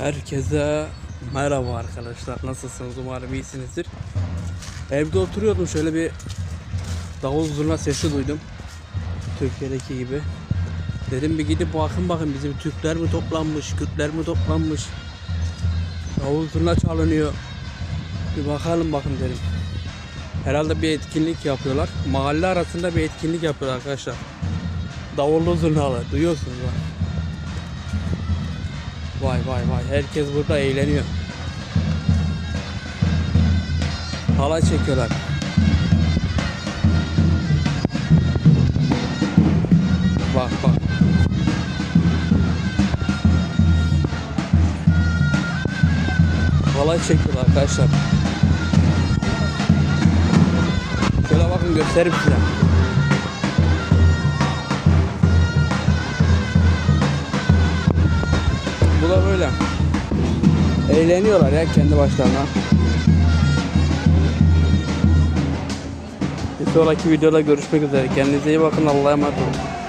Herkese merhaba arkadaşlar. Nasılsınız? Umarım iyisinizdir. Evde oturuyordum şöyle bir davul zurna sesi duydum. Türkiye'deki gibi. Dedim bir gidip bakın bakın bizim Türkler mi toplanmış, Kürtler mi toplanmış. Davul zurna çalınıyor. Bir bakalım bakın dedim. Herhalde bir etkinlik yapıyorlar. Mahalle arasında bir etkinlik yapıyorlar arkadaşlar. Davullu zurnalı. Duyuyorsunuz bak. Vay vay vay herkes burada eğleniyor. Halay çekiyorlar. Bak bak. Halay çekiyorlar arkadaşlar. Şöyle bakın göstereyim size. Böyle. Eğleniyorlar ya kendi başlarına. Bir sonraki videoda görüşmek üzere. Kendinize iyi bakın. Allah'a emanet olun.